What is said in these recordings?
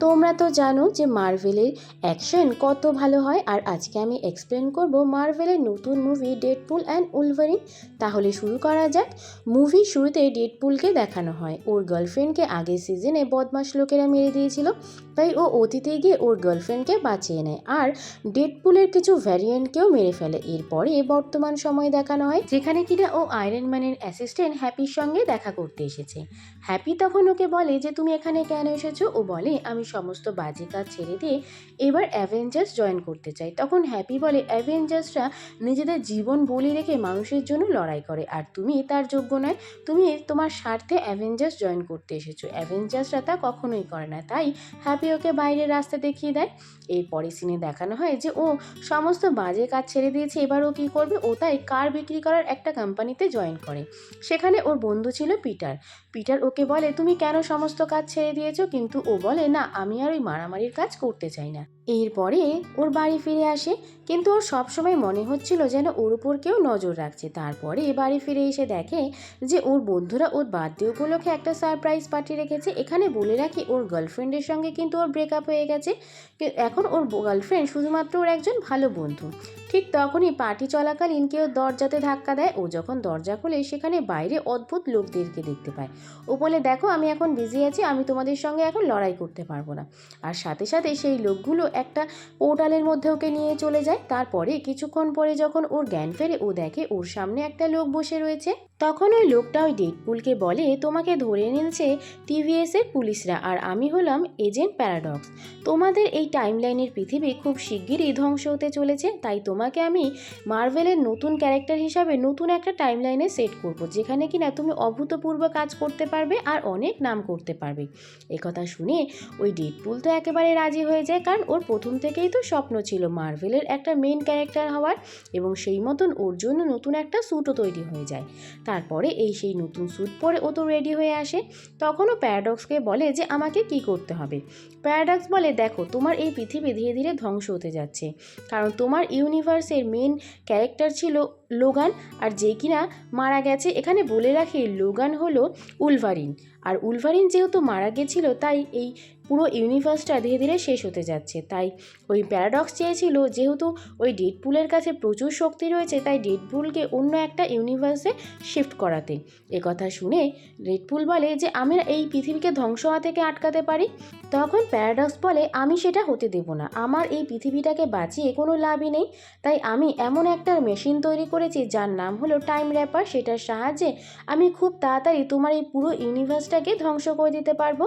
তোমরা তো জানো যে মার্ভেলের অ্যাকশন কত ভালো হয়, আর আজকে আমি এক্সপ্লেন করব মার্ভেলের নতুন মুভি ডেডপুল অ্যান্ড উলভারিন তাহলে শুরু করা যাক। মুভি শুরুতে ডেডপুলকে দেখানো হয়। ওর গার্লফ্রেন্ডকে আগের সিজনে বদমাস লোকেরা মেরে দিয়েছিল। তাই ও অতীতে গিয়ে ওর গার্লফ্রেন্ডকে বাঁচিয়ে নেয়। আর ডেডপুলের কিছু ভ্যারিয়েন্টকেও মেরে ফেলে। এরপরে বর্তমান সময় দেখানো হয় যেখানে কিনা ও আয়রন ম্যানের অ্যাসিস্ট্যান্ট হ্যাপির সঙ্গে দেখা করতে এসেছে। হ্যাপি তখন ওকে বলে যে, তুমি এখানে কেন এসেছ? ও বলে, আমি সমস্ত বাজে কাজ ছেড়ে দিয়ে এবার অ্যাভেঞ্জার্স জয়েন করতে চাই। তখন হ্যাপি বলে অ্যাভেঞ্জার্সরা নিজেদের জীবন বলি রেখে মানুষের জন্য লড়াই করে। আর তুমি তার যোগ্য নয়, তুমি তোমার স্বার্থে অ্যাভেঞ্জার্স জয়েন করতে এসেছ। অ্যাভেঞ্জার্সরা তা কখনোই করে না। তাই হ্যাপি ওকে বাইরের রাস্তা দেখিয়ে দেয়। এই পরে সিনে দেখানো হয় যে, ও সমস্ত বাজে কাজ ছেড়ে দিয়েছে। এবার ও কী করবে? ও তাই কার বিক্রি করার একটা কোম্পানিতে জয়েন করে। সেখানে ওর বন্ধু ছিল পিটার। পিটার ওকে বলে, তুমি কেন সমস্ত কাজ ছেড়ে দিয়েছ? কিন্তু ও বলে, না, আমি আর ওই মারামারির কাজ করতে চাই না। এরপরে ওর বাড়ি ফিরে আসে, কিন্তু ওর সবসময় মনে হচ্ছিল যেন ওর উপর কেউ নজর রাখছে। তারপরে বাড়ি ফিরে এসে দেখে যে ওর বন্ধুরা ওর বার্থডে উপলক্ষে একটা সারপ্রাইজ পার্টি রেখেছে। এখানে বলে রাখি, ওর গার্লফ্রেন্ডের সঙ্গে কিন্তু ওর ব্রেকআপ হয়ে গেছে। এখন ওর গার্লফ্রেন্ড শুধুমাত্র ওর একজন ভালো বন্ধু। ঠিক তখনই পার্টি চলাকালীন কেউ দরজাতে ধাক্কা দেয়। ও যখন দরজা খুলে, সেখানে বাইরে অদ্ভুত লোকদেরকে দেখতে পায়। ও বলে, দেখো, আমি এখন বিজি আছি, আমি তোমাদের সঙ্গে এখন লড়াই করতে পারব না। আর সাথে সাথে সেই লোকগুলো একটা পোর্টালের মধ্যে ওকে নিয়ে চলে যায়। তারপরে কিছুক্ষণ পরে যখন ওর জ্ঞান ফেরে, ও দেখে ওর সামনে একটা লোক বসে রয়েছে। তখন ওই লোকটা ওই ডেডপুলকে বলে, তোমাকে ধরে নিয়েছে টিভিএসের পুলিশরা আর আমি হলাম এজেন্ট প্যারাডক্স। তোমাদের এই টাইমলাইনের পৃথিবী খুব শিগগিরই ধ্বংস হতে চলেছে, তাই তোমাকে আমি মার্ভেলের নতুন ক্যারেক্টার হিসাবে নতুন একটা টাইমলাইনে সেট করব, যেখানে কিনা তুমি অভূতপূর্ব কাজ করতে পারবে আর অনেক নাম করতে পারবে। একথা শুনে ওই ডেডপুল তো একেবারে রাজি হয়ে যায়, কারণ ওর প্রথম থেকেই তো স্বপ্ন ছিল মার্ভেলের একটা মেন ক্যারেক্টার হওয়ার এবং সেই মতন ওর জন্য নতুন একটা স্যুটও তৈরি হয়ে যায়। তারপরে এই সেই নতুন স্যুট পরে ও তো রেডি হয়ে আসে। তখনও প্যারাডক্সকে বলে যে, আমাকে কি করতে হবে? প্যারাডক্স বলে, দেখো, তোমার এই পৃথিবী ধীরে ধীরে ধ্বংস হতে যাচ্ছে। কারণ তোমার ইউনিভার্সের মেন ক্যারেক্টার ছিল লোগান, আর যে কিনা মারা গেছে, এখানে বলে রাখি লোগান হলো উলভারিন। আর উলভারিন যেহেতু মারা গেছিল, তাই এই পুরো ইউনিভার্সটা ধীরে ধীরে শেষ হতে যাচ্ছে। তাই ওই প্যারাডক্স চেয়েছিল, যেহেতু ওই ডেডপুলের কাছে প্রচুর শক্তি রয়েছে, তাই ডেডপুলকে অন্য একটা ইউনিভার্সে শিফট করাতে। কথা শুনে ডেডপুল বলে যে, আমি এই পৃথিবীকে ধ্বংস হওয়া থেকে আটকাতে পারি? তখন প্যারাডক্স বলে, আমি সেটা হতে দেব না। আমার এই পৃথিবীটাকে বাঁচিয়ে কোনো লাভই নেই। তাই আমি এমন একটা মেশিন তৈরি করেছি, যার নাম হলো টাইম র্যাপার সেটার সাহায্যে আমি খুব তাড়াতাড়ি তোমার এই পুরো ইউনিভার্সটাকে ধ্বংস করে দিতে পারব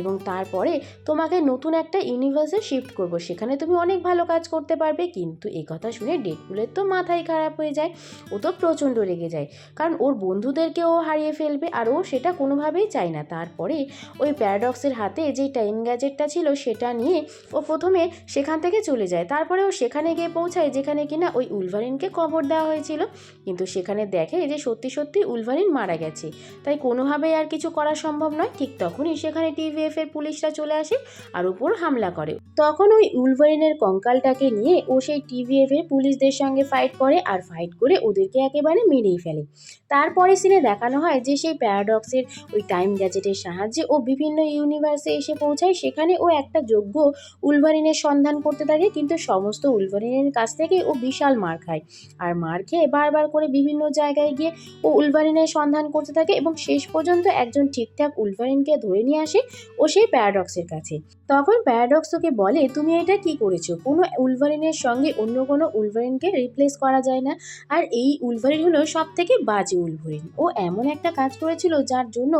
এবং তারপরে তোমাকে নতুন একটা ইউনিভার্সে শিফট করব। সেখানে তুমি অনেক ভালো কাজ করতে পারবে, কিন্তু এই কথা শুনে ডেডপুলের তো মাথায় খারাপ হয়ে যায়, ও তো প্রচণ্ড রেগে যায়। কারণ ওর বন্ধুদেরকে ও হারিয়ে ফেলবে আর ও সেটা কোনোভাবেই চায় না। তারপরে ওই প্যারাডক্সের হাতে যে টাইম গ্যাজেটটা ছিল সেটা নিয়ে ও প্রথমে সেখান থেকে চলে যায়। তারপরে ও সেখানে গিয়ে পৌঁছায়, যেখানে কিনা ওই উলভারিনকে কবর দেওয়া হয়েছিল। কিন্তু সেখানে দেখে যে সত্যি সত্যি উলভারিন মারা গেছে। তাই কোনোভাবেই আর কিছু করা সম্ভব নয়। ঠিক তখনই সেখানে টিভিএফ এর পুলিশরা চলে আসে আর উপর হামলা করে। তখন ওই উলভারিনের কঙ্কালটাকে নিয়ে ও সেই টিভিএফ এর পুলিশদের সঙ্গে ফাইট করে আর ফাইট করে ওদেরকে একেবারে মেরেই ফেলে। তারপরে সিনে দেখানো হয় যে সেই প্যারাডক্সের ওই টাইম গ্যাজেটের সাহায্যে ও বিভিন্ন ইউনিভার্সে এসে পৌঁছায়, সেখানে ও একটা যোগ্য উলভারিনের সন্ধান করতে থাকে, কিন্তু সমস্ত উলভারিনের কাছ থেকে ও বিশাল মার খায়। আর মার খেয়ে বারবার করে বিভিন্ন জায়গায় গিয়ে ও উলভারিনের সন্ধান করতে থাকে এবং শেষ পর্যন্ত একজন ঠিকঠাক উলভারিনকে ধরে নিয়ে আসে ও সেই প্যারাডক্সের কাছে। তখন প্যারাডক্স ওকে তুমি এটা কি করেছ? কোনো উলভারিনের সঙ্গে অন্য কোনো উলভারিনকে রিপ্লেস করা যায় না? আর এই উলভারিন হলো সব থেকে বাজে উলভারিন। ও এমন একটা কাজ করেছিল যার জন্য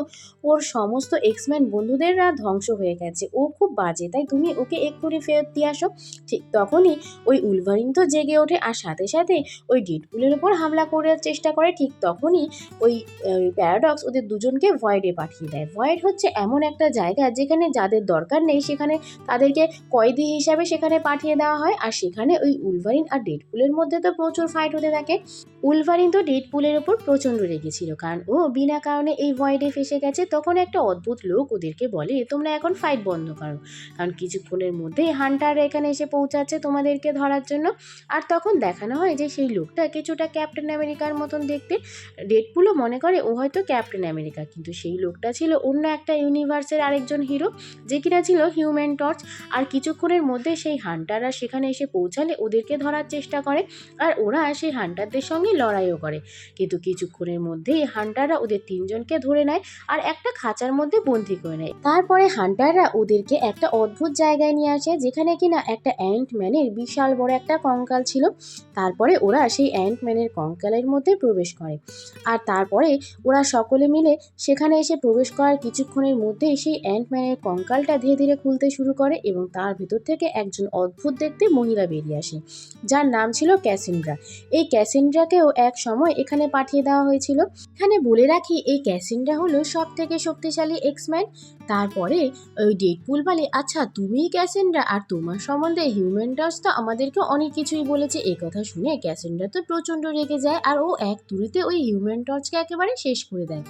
ওর সমস্ত এক্সম্যান বন্ধুদেররা ধ্বংস হয়ে গেছে। ও খুব বাজে, তাই তুমি ওকে এক্ষুনি ফেরত দিয়ে আসো। ঠিক তখনই ওই উলভারিন তো জেগে ওঠে আর সাথে সাথে ওই ডেডপুলের ওপর হামলা করার চেষ্টা করে। ঠিক তখনই ওই প্যারাডক্স ওদের দুজনকে ভয়েডে পাঠিয়ে দেয়। ভয়েড হচ্ছে এমন একটা জায়গা যেখানে যাদের দরকার নেই সেখানে তাদেরকে কয়েদি হিসাবে সেখানে পাঠিয়ে দেওয়া হয়, আর সেখানে ওই উলভারিন আর ডেডপুলের মধ্যে তো প্রচুর ফাইট হতে থাকে। উলভারিন তো ডেডপুলের ওপর প্রচণ্ড রেগেছিল কারণ ও বিনা কারণে এই ভয়েডে ফেসে গেছে। তখন একটা অদ্ভুত লোক ওদেরকে বলে, তোমরা এখন ফাইট বন্ধ করো। কারণ কিছুক্ষণের মধ্যেই হান্টার এখানে এসে পৌঁছাচ্ছে তোমাদেরকে ধরার জন্য। আর তখন দেখানো হয় যে সেই লোকটা কিছুটা ক্যাপ্টেন আমেরিকার মতন দেখতে। ডেডপুলও মনে করে, ও হয়তো ক্যাপ্টেন আমেরিকা। কিন্তু সেই লোকটা ছিল অন্য একটা ইউনিভার্সের আরেকজন হিরো যে কিনা ছিল হিউম্যান টর্চ আর কিছুক্ষণের মধ্যে সেই হান্টাররা সেখানে এসে পৌঁছালে ওদেরকে ধরার চেষ্টা করে আর ওরা সেই হান্টারদের সঙ্গে লড়াইও করে। কিন্তু কিছুক্ষণের মধ্যেই হান্টাররা ওদের তিনজনকে ধরে নেয় আর একটা খাঁচার মধ্যে বন্দি করে নেয়। তারপরে হান্টাররা ওদেরকে একটা অদ্ভুত জায়গায় নিয়ে আসে, যেখানে কিনা একটা অ্যান্ট ম্যানের বিশাল বড় একটা কঙ্কাল ছিল। তারপরে ওরা সেই অ্যান্ট ম্যানের কঙ্কালের মধ্যে প্রবেশ করে। আর তারপরে ওরা সকলে মিলে সেখানে এসে প্রবেশ করার কিছুক্ষণের মধ্যেই সেই অ্যান্টম্যানের কঙ্কালটা ধীরে ধীরে খুলতে শুরু করে এবং তার ভেতর থেকে একজন অদ্ভুত দেখতে মহিলা বেরিয়ে আসে, যার নাম ছিল ক্যাসেন্ড্রা। এই ক্যাসেন্ড্রাকেও এক সময় এখানে পাঠিয়ে দেওয়া হয়েছিল। এখানে বলে রাখি, এই ক্যাসেন্ড্রা হলো সব থেকে শক্তিশালী এক্সম্যান তারপরে ওই ডেডপুল বলে আচ্ছা তুমি ক্যাসেন্ড্রা, আর তোমার সম্বন্ধে হিউম্যান টস তো আমাদেরকে অনেক কিছুই বলেছে। এই কথা শুনে ক্যাসেন্ড্রা তো প্রচণ্ড রেগে যায়, আর ও এক তুড়িতে ওই হিউম্যান টর্চকে একেবারে শেষ করে দেয়।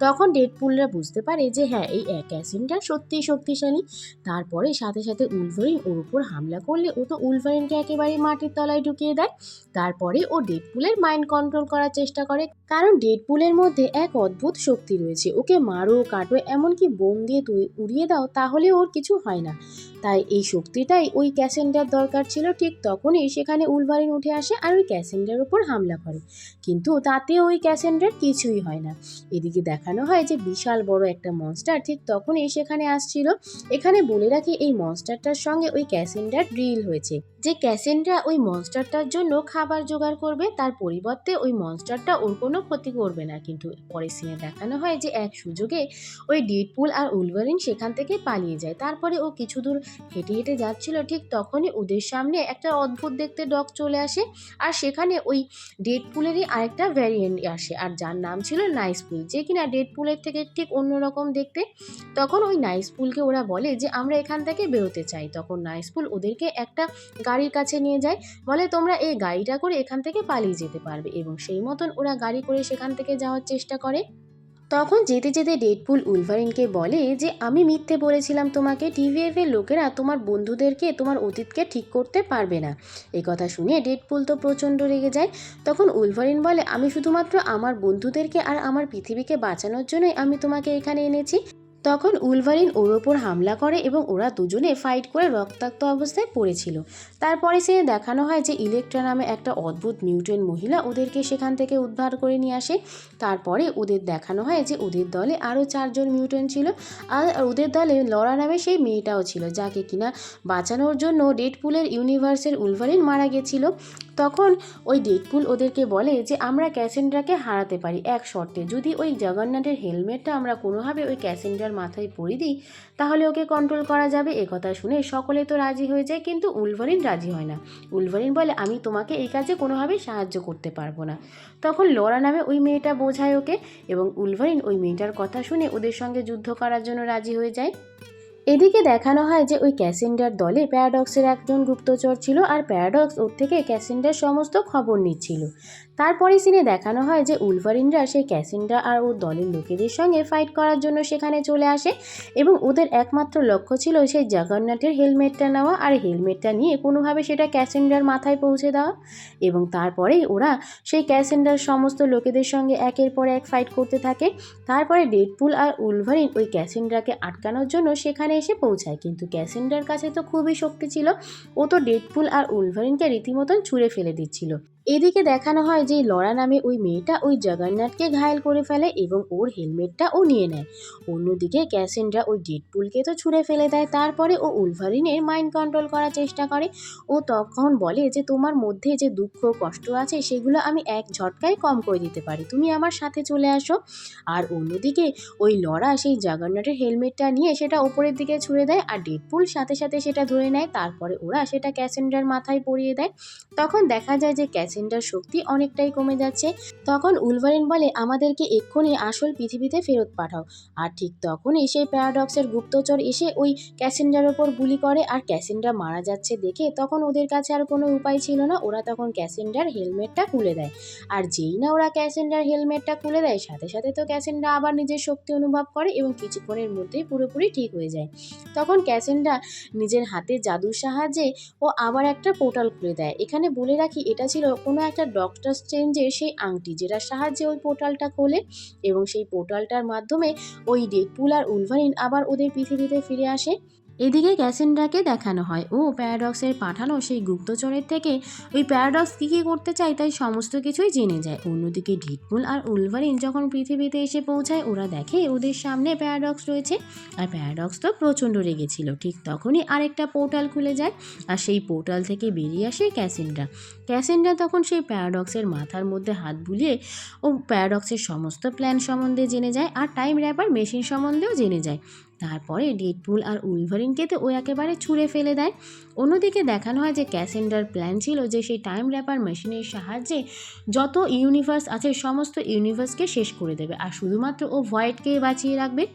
তখন ডেডপুলরা বুঝতে পারে যে হ্যাঁ এই ক্যাসেন্ড্রা সত্যিই শক্তিশালী। তারপরে সাথে সাথে উলভারিন ওর উপর হামলা করলে ও তো উলভারিনকে একেবারে মাটির তলায় ঢুকিয়ে দেয়। তারপরে ও ডেডপুলের মাইন্ড কন্ট্রোল করার চেষ্টা করে। কারণ ডেডপুলের মধ্যে এক অদ্ভুত শক্তি রয়েছে। ওকে মারো, কাটো, এমনকি বোম দিয়ে তুই উড়িয়ে দাও, তাহলে ওর কিছু হয় না। তাই এই শক্তিটাই ওই ক্যাসেন্ডার দরকার ছিল, ঠিক তখনই সেখানে উলভারিন উঠে আসে আর ওই ক্যাসেন্ডার উপর হামলা করে। কিন্তু তাতে ওই ক্যাসেন্ডার কিছুই হয় না। এদিকে দেখানো হয় যে বিশাল বড় একটা মনস্টার ঠিক তখনই সেখানে আসছিল। এখানে বলে রাখি এই মনস্টারটার সঙ্গে ওই ক্যাসেন্ডার ড্রিল হয়েছে। যে ক্যাসেন্ড্রা ওই মনস্টারটার জন্য খাবার জোগাড় করবে, তার পরিবর্তে ওই মনস্টারটা ওর কোনো ক্ষতি করবে না। কিন্তু পরে সিনে দেখানো হয় যে এক সুযোগে ওই ডেডপুল আর উলভারিন সেখান থেকে পালিয়ে যায়। তারপরে ও কিছু দূর হেঁটে হেঁটে যাচ্ছিল, ঠিক তখনই ওদের সামনে একটা অদ্ভুত দেখতে ডগ চলে আসে আর সেখানে ওই ডেডপুলেরই আরেকটা ভ্যারিয়েন্ট আসে আর যার নাম ছিল নাইসপুল। যে কিনা ডেডপুলের থেকে ঠিক অন্যরকম দেখতে। তখন ওই নাইসপুলকে ওরা বলে যে, আমরা এখান থেকে বেরোতে চাই। তখন নাইসপুল ওদেরকে একটা গাড়ির কাছে নিয়ে যায়। বলে, তোমরা এই গাড়িটা করে এখান থেকে পালিয়ে যেতে পারবে এবং সেই মতন ওরা গাড়ি করে সেখান থেকে যাওয়ার চেষ্টা করে। তখন যেতে যেতে ডেডপুল উলভারিনকে বলে যে, আমি মিথ্যে বলেছিলাম তোমাকে। টিভিএফ এর লোকেরা তোমার বন্ধুদেরকে, তোমার অতীতকে ঠিক করতে পারবে না। এই কথা শুনে ডেডপুল তো প্রচণ্ড রেগে যায়। তখন উলভারিন বলে, আমি শুধুমাত্র আমার বন্ধুদেরকে আর আমার পৃথিবীকে বাঁচানোর জন্যই আমি তোমাকে এখানে এনেছি। তখন উলভারিন ওর ওপর হামলা করে এবং ওরা দুজনে ফাইট করে রক্তাক্ত অবস্থায় পড়েছিল। তারপরে সে দেখানো হয় যে ইলেকট্রা নামে একটা অদ্ভুত মিউটেন্ট মহিলা ওদেরকে সেখান থেকে উদ্ধার করে নিয়ে আসে। তারপরে ওদের দেখানো হয় যে ওদের দলে আরও চারজন মিউটেন্ট ছিল। আর ওদের দলে লড়া নামে সেই মেয়েটাও ছিল, যাকে কিনা বাঁচানোর জন্য ডেডপুলের ইউনিভার্সের উলভারিন মারা গেছিল। তখন ওই ডেডপুল ওদেরকে বলে যে, আমরা ক্যাসেন্ড্রাকে হারাতে পারি এক শর্তে। যদি ওই জগন্নাথের হেলমেটটা আমরা কোনোভাবে ওই ক্যাসেন্ড্রার মাথায় পরিয়ে দিই, তাহলে ওকে কন্ট্রোল করা যাবে। একথা শুনে সকলে তো রাজি হয়ে যায়, কিন্তু উলভারিন রাজি হয় না। উলভারিন বলে, আমি তোমাকে এই কাজে কোনোভাবেই সাহায্য করতে পারব না। তখন লরা নামে ওই মেয়েটা বোঝায় ওকে এবং উলভারিন ওই মেয়েটার কথা শুনে ওদের সঙ্গে যুদ্ধ করার জন্য রাজি হয়ে যায়। এদিকে দেখানো হয় যে ওই ক্যাসেন্ডার দলে প্যারাডক্সের একজন গুপ্তচর ছিল আর প্যারাডক্স ওর থেকে ক্যাসেন্ডার সমস্ত খবর নিচ্ছিল। তারপরে সিনে দেখানো হয় যে উলভারিনরা, সেই ক্যাসেন্ডা আর ওর দলের লোকেদের সঙ্গে ফাইট করার জন্য সেখানে চলে আসে এবং ওদের একমাত্র লক্ষ্য ছিল সেই জগন্নাথের হেলমেটটা নেওয়া আর হেলমেটটা নিয়ে কোনোভাবে সেটা ক্যাসেন্ডার মাথায় পৌঁছে দেওয়া এবং তারপরেই ওরা সেই ক্যাসেন্ডার সমস্ত লোকেদের সঙ্গে একের পর এক ফাইট করতে থাকে। তারপরে ডেডপুল আর উলভারিন ওই ক্যাসেন্ডারকে আটকানোর জন্য সেখানে এসে পৌঁছায়। কিন্তু ক্যাসেন্ডার কাছে তো খুবই শক্তি ছিল। ও তো ডেডপুল আর উলভারিনকে রীতিমতন ছুঁড়ে ফেলে দিচ্ছিল। এদিকে দেখানো হয় যে লড়া নামে ওই মেয়েটা ওই জগন্নাথকে ঘায়েল করে ফেলে এবং ওর হেলমেটটা ও নিয়ে নেয়। অন্যদিকে ক্যাসেন্ড্রা ওই ডেডপুলকে তো ছুঁড়ে ফেলে দেয়, তারপরে ও উলভারিনের মাইন্ড কন্ট্রোল করার চেষ্টা করে। ও তখন বলে যে, তোমার মধ্যে যে দুঃখ, কষ্ট আছে, সেগুলো আমি এক ঝটকায় কম করে দিতে পারি। তুমি আমার সাথে চলে আসো। আর অন্যদিকে ওই লড়া সেই জাগান্নাটের হেলমেটটা নিয়ে সেটা ওপরের দিকে ছুঁড়ে দেয় আর ডেডপুল সাথে সাথে সেটা ধরে নেয়। তারপরে ওরা সেটা ক্যাসেন্ডার মাথায় পরিয়ে দেয়। তখন দেখা যায় যে ক্যাসেন্ডার শক্তি অনেকটাই কমে যাচ্ছে। তখন উলভারিন বলে, আমাদেরকে এক্ষুনি আসল পৃথিবীতে ফেরত পাঠাও। আর ঠিক তখনই সেই প্যারাডক্সের গুপ্তচর এসে ওই ক্যাসেন্ডার ওপর গুলি করে আর ক্যাসেন্ডার মারা যাচ্ছে দেখে তখন ওদের কাছে আর কোনো উপায় ছিল না। ওরা তখন ক্যাসেন্ডার হেলমেটটা খুলে দেয়। আর যেই না ওরা ক্যাসেন্ডার হেলমেটটা খুলে দেয়, সাথে সাথে তো ক্যাসেন্ডা আবার নিজের শক্তি অনুভব করে এবং কিছুক্ষণের মধ্যেই পুরোপুরি ঠিক হয়ে যায়। তখন ক্যাসেন্ডা নিজের হাতে জাদুর সাহায্যে ও আবার একটা পোর্টাল খুলে দেয়। এখানে বলে রাখি, এটা ছিল কোনো একটা ডক্টর স্ট্রেঞ্জের সেই আংটি যেটার সাহায্যে ওই পোর্টালটা খোলে এবং সেই পোর্টালটার মাধ্যমে ওই ডেডপুল আর উলভারিন আবার ওদের পৃথিবীতে ফিরে আসে। এদিকে ক্যাসেন্ড্রাকে দেখানো হয়। ও প্যারাডক্সের পাঠানো সেই গুপ্তচরের থেকে ওই প্যারাডক্স কী কী করতে চায় তাই সমস্ত কিছুই জেনে যায়। অন্যদিকে ডিটপুল আর উলভারিন যখন পৃথিবীতে এসে পৌঁছায়, ওরা দেখে ওদের সামনে প্যারাডক্স রয়েছে আর প্যারাডক্স তো প্রচণ্ড রেগেছিল ঠিক তখনই আরেকটা পোর্টাল খুলে যায় আর সেই পোর্টাল থেকে বেরিয়ে আসে ক্যাসেন্ড্রা ক্যাসেন্ড্রা তখন সেই প্যারাডক্সের মাথার মধ্যে হাত বুলিয়ে ও প্যারাডক্সের সমস্ত প্ল্যান সম্বন্ধে জেনে যায় আর টাইম র্যাপার মেশিন সম্বন্ধেও জেনে যায়। তারপরে ডেডপুল আর উলভারিনকে তো ও একেবারে ছুঁড়ে ফেলে দেয়। অন্যদিকে দেখানো হয় যে ক্যাসেন্ডার প্ল্যান ছিল যে সেই টাইম র্যাপার মেশিনের সাহায্যে যত ইউনিভার্স আছে সমস্ত ইউনিভার্সকে শেষ করে দেবে। আর শুধুমাত্র ও ভয়েডকেই বাঁচিয়ে রাখবে।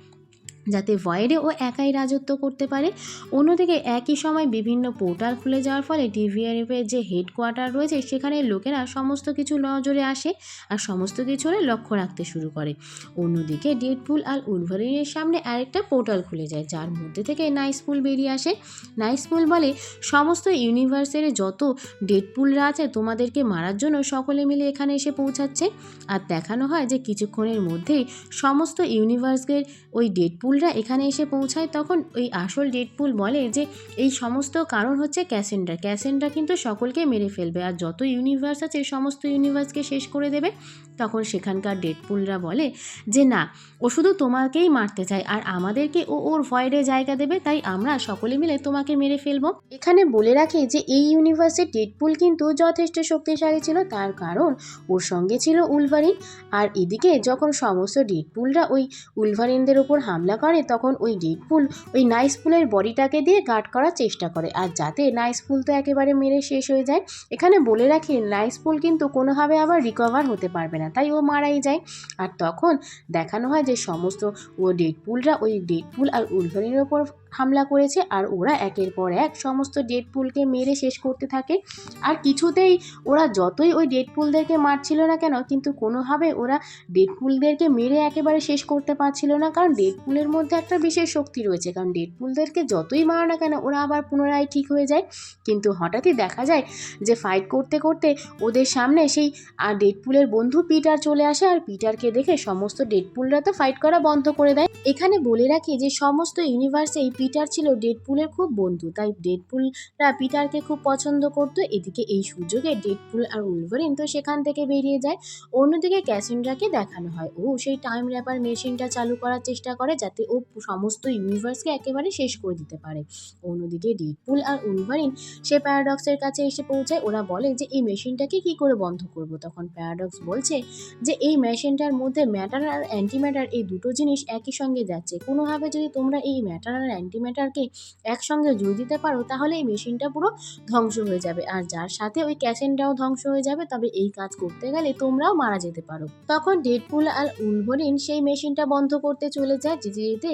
যাতে ভয়েডে ও একাই রাজত্ব করতে পারে। অন্যদিকে একই সময় বিভিন্ন পোর্টাল খুলে যাওয়ার ফলে ডিভিআরএফের যে হেডকোয়ার্টার রয়েছে, সেখানে লোকেরা সমস্ত কিছু নজরে আসে আর সমস্ত কিছুরে লক্ষ্য রাখতে শুরু করে। অন্যদিকে ডেডপুল আর উলভারিনের সামনে আরেকটা পোর্টাল খুলে যায়, যার মধ্যে থেকে নাইসপুল বেরিয়ে আসে। নাইসপুল বলে, সমস্ত ইউনিভার্সের যত ডেডপুলরা আছে, তোমাদেরকে মারার জন্য সকলে মিলে এখানে এসে পৌঁছাচ্ছে। আর দেখানো হয় যে কিছুক্ষণের মধ্যেই সমস্ত ইউনিভার্সের ওই ডেডপুলরা এখানে এসে পৌঁছায়, তখন ওই আসল ডেডপুল বলে যে এই সমস্ত কারণ হচ্ছে ক্যাসেন্ডার। ক্যাসেন্ডার কিন্তু সকলকে মেরে ফেলবে আর যত ইউনিভার্স আছে সমস্ত ইউনিভার্সকে শেষ করে দেবে। তখন সেখানকার ডেডপুলরা বলে যে, না, ও শুধু তোমাকেই মারতে চায় আর আমাদেরকে ও ওর ভয়েডে জায়গা দেবে, তাই আমরা সকলে মিলে তোমাকে মেরে ফেলব। এখানে বলে রাখি যে, এই ইউনিভার্সের ডেডপুল কিন্তু যথেষ্ট শক্তিশালী ছিল, তার কারণ ওর সঙ্গে ছিল উলভারিন। আর এদিকে যখন সমস্ত ডেডপুলরা ওই উলভারিনদের ওপর হামলা করে, তখন ওই ডেডপুল ওই নাইস ফুলের বডিটাকে দিয়ে গার্ড করার চেষ্টা করে। আর যাতে নাইস ফুল তো একেবারে মেরে শেষ হয়ে যায়, এখানে বলে রাখি, নাইস ফুল কিন্তু কোনোভাবে আবার রিকভার হতে পারবে না, তাই ও মারাই যায়। আর তখন দেখানো হয় যে সমস্ত ও ডেড পুলরা ওই ডেড পুল আর উলধনির ওপর হামলা করেছে আর ওরা একের পর এক সমস্ত ডেডপুলকে মেরে শেষ করতে থাকে। আর কিছুতেই ওরা যতই ওই ডেডপুলদেরকে মারছিল না কেন, কিন্তু কোনোভাবে ওরা ডেডপুলদেরকে মেরে একেবারে শেষ করতে পারছিল না। কারণ ডেডপুলের মধ্যে একটা বিশেষ শক্তি রয়েছে, কারণ ডেডপুলদেরকে যতই মারো না কেন, ওরা আবার পুনরায় ঠিক হয়ে যায়। কিন্তু হঠাৎই দেখা যায় যে ফাইট করতে করতে ওদের সামনে সেই আর ডেডপুলের বন্ধু পিটার চলে আসে আর পিটারকে দেখে সমস্ত ডেডপুলরা তো ফাইট করা বন্ধ করে দেয়। এখানে বলে রাখি যে সমস্ত ইউনিভার্সেই পিটার ছিল ডেডপুলের খুব বন্ধু, তাই ডেডপুলরা পিটারকে খুব পছন্দ করতো। এদিকে এই সুযোগে ডেডপুল আর উলভারিন তো সেখান থেকে বেরিয়ে যায়, অন্যদিকে ক্যাসেন্ড্রাকে দেখানো হয়। ও সেই টাইম র্যাপার মেশিনটা চালু করার চেষ্টা করে যাতে ও সমস্ত ইউনিভার্সকে একেবারে শেষ করে দিতে পারে। অন্যদিকে ডেডপুল আর উলভারিন সে প্যারাডক্সের কাছে এসে পৌঁছায়। ওরা বলে যে, এই মেশিনটাকে কি করে বন্ধ করব? তখন প্যারাডক্স বলছে যে, এই মেশিনটার মধ্যে ম্যাটার আর অ্যান্টিম্যাটার এই দুটো জিনিস একই সঙ্গে যাচ্ছে। কোনোভাবে যদি তোমরা এই ম্যাটার আর অ্যান্টিম্যাটারকে একসঙ্গে জুড়ে দিতে পারো, তাহলে এই মেশিনটা পুরো ধ্বংস হয়ে যাবে। আর যার সাথে ওই ক্যাসেন্ডাও ধ্বংস হয়ে যাবে, তবে এই কাজ করতে গেলে তোমরাও মারা যেতে পারো। তখন ডেডপুল আর উলভারিন সেই মেশিনটা বন্ধ করতে চলে যায় যেতে যেতে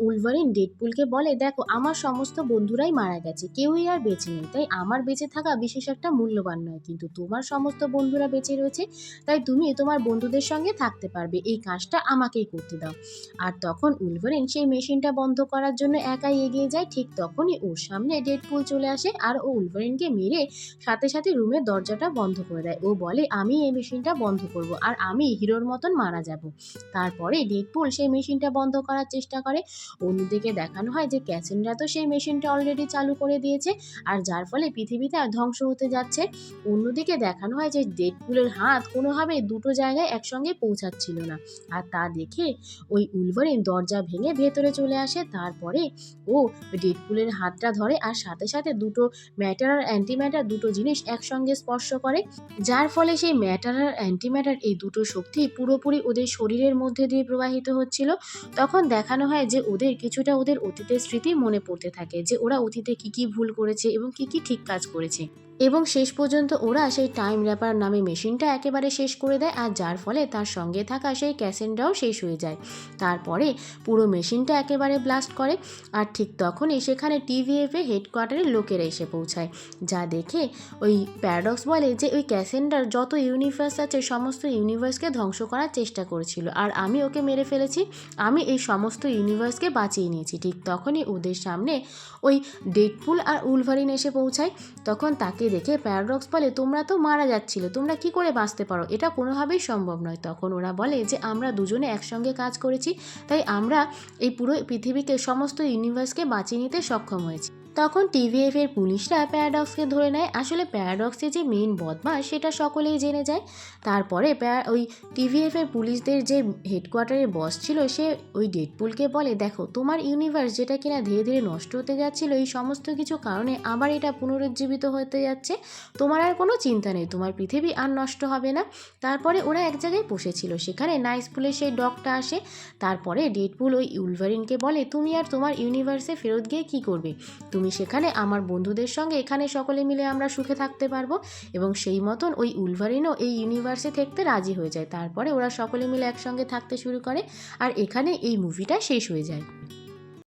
উলভারিন ডেডপুলকে বলে, দেখো, আমার সমস্ত বন্ধুরাই মারা গেছে, কেউই আর বেঁচে নেই। তাই আমার বেঁচে থাকা বিশেষ একটা মূল্যবান নয়, কিন্তু তোমার সমস্ত বন্ধুরা বেঁচে রয়েছে, তাই তুমি তোমার বন্ধুদের সঙ্গে থাকতে পারবে। এই কাজটা আমাকেই করতে দাও। আর তখন উলভারিন সেই মেশিনটা বন্ধ করার জন্য একাই এগিয়ে যায়, ঠিক তখনই ওর সামনে ডেডপুল চলে আসে আর ও উলভারিনকে মেরে সাথে সাথে রুমের দরজাটা বন্ধ করে দেয়। ও বলে, আমি এই মেশিনটা বন্ধ করব আর আমি হিরোর মতন মারা যাব। তারপরে ডেডপুল সেই মেশিনটা বন্ধ করার চেষ্টা করে। অন্যদিকে দেখানো হয় যে ক্যাসেন্ড্রা তো সেই মেশিনটা অলরেডি চালু করে দিয়েছে আর যার ফলে পৃথিবীতে আর ধ্বংস হতে যাচ্ছে। অন্যদিকে দেখানো হয় যে ডেডপুলের হাত কোনোভাবে দুটো জায়গায় একসঙ্গে পৌঁছাচ্ছিল না। আর তা দেখে ওই উলভারিন দরজা ভেঙে ভেতরে চলে আসে। তারপরে ও ডেডপুলের হাতটা ধরে আর সাথে সাথে দুটো ম্যাটার আর অ্যান্টিম্যাটার দুটো জিনিস একসঙ্গে স্পর্শ করে, যার ফলে সেই ম্যাটার আর অ্যান্টিম্যাটার এই দুটো শক্তি পুরোপুরি ওদের শরীরের মধ্যে দিয়ে প্রবাহিত হচ্ছিল। তখন দেখানো হয় যে ওদের কিছুটা ওদের অতীতের স্মৃতি মনে পড়তে থাকে যে ওরা অতীতে কি কি ভুল করেছে এবং কি কি ঠিক কাজ করেছে। এবং শেষ পর্যন্ত ওরা সেই টাইম র্যাপার নামে মেশিনটা একেবারে শেষ করে দেয়, আর যার ফলে তার সঙ্গে থাকা সেই ক্যাসেন্ডাও শেষ হয়ে যায়। তারপরে পুরো মেশিনটা একেবারে ব্লাস্ট করে, আর ঠিক তখনই সেখানে টিভিএফে হেডকোয়ার্টারের লোকেরা এসে পৌঁছায়, যা দেখে ওই প্যারাডক্স বলে যে ওই ক্যাসেন্ডার যত ইউনিভার্স আছে, সমস্ত ইউনিভার্সকে ধ্বংস করার চেষ্টা করেছিল। আর আমি ওকে মেরে ফেলেছি, আমি এই সমস্ত ইউনিভার্সকে বাঁচিয়ে নিয়েছি। ঠিক তখনই ওদের সামনে ওই ডেডপুল আর উলভারিন এসে পৌঁছায়, তখন তাকে তাকে দেখে প্যারাডক্স বলে তোমরা তো মারা যাচ্ছিলে, তোমরা কি করে বাঁচতে পারো? এটা কোনোভাবেই সম্ভব নয়। তখন ওরা বলে যে, আমরা দুজনে একসঙ্গে কাজ করেছি, তাই আমরা এই পুরো পৃথিবীকে, সমস্ত ইউনিভার্সকে বাঁচিয়ে নিতে সক্ষম হয়েছি। তখন টিভিএফ এর পুলিশরা প্যারাডক্সকে ধরে নেয়। আসলে প্যারাডক্সে যে মেইন বদমাস সেটা সকলেই জেনে যায়। তারপরে ওই টিভিএফ এর পুলিশদের যে হেডকোয়ার্টারের বস ছিল, সে ওই ডেডপুলকে বলে, দেখো, তোমার ইউনিভার্স যেটা কিনা ধীরে ধীরে নষ্ট হতে যাচ্ছিল, এই সমস্ত কিছু কারণে আবার এটা পুনরুজ্জীবিত হতে যাচ্ছে। তোমার আর কোনো চিন্তা নেই, তোমার পৃথিবী আর নষ্ট হবে না। তারপরে ওরা এক জায়গায় বসেছিল, সেখানে নাইসপুলের সেই ডগটা আসে। তারপরে ডেডপুল ওই উলভারিনকে বলে, তুমি আর তোমার ইউনিভার্সে ফেরত গিয়ে কি করবে? তুমি সেখানে, আমার বন্ধুদের সঙ্গে এখানে সকলে মিলে আমরা সুখে থাকতে পারব এবং সেই মতন ওই উলভারিনও এই ইউনিভার্সে থাকতে রাজি হয়ে যায়। তারপরে ওরা সকলে মিলে একসঙ্গে থাকতে শুরু করে আর এখানে এই মুভিটা শেষ হয়ে যায়।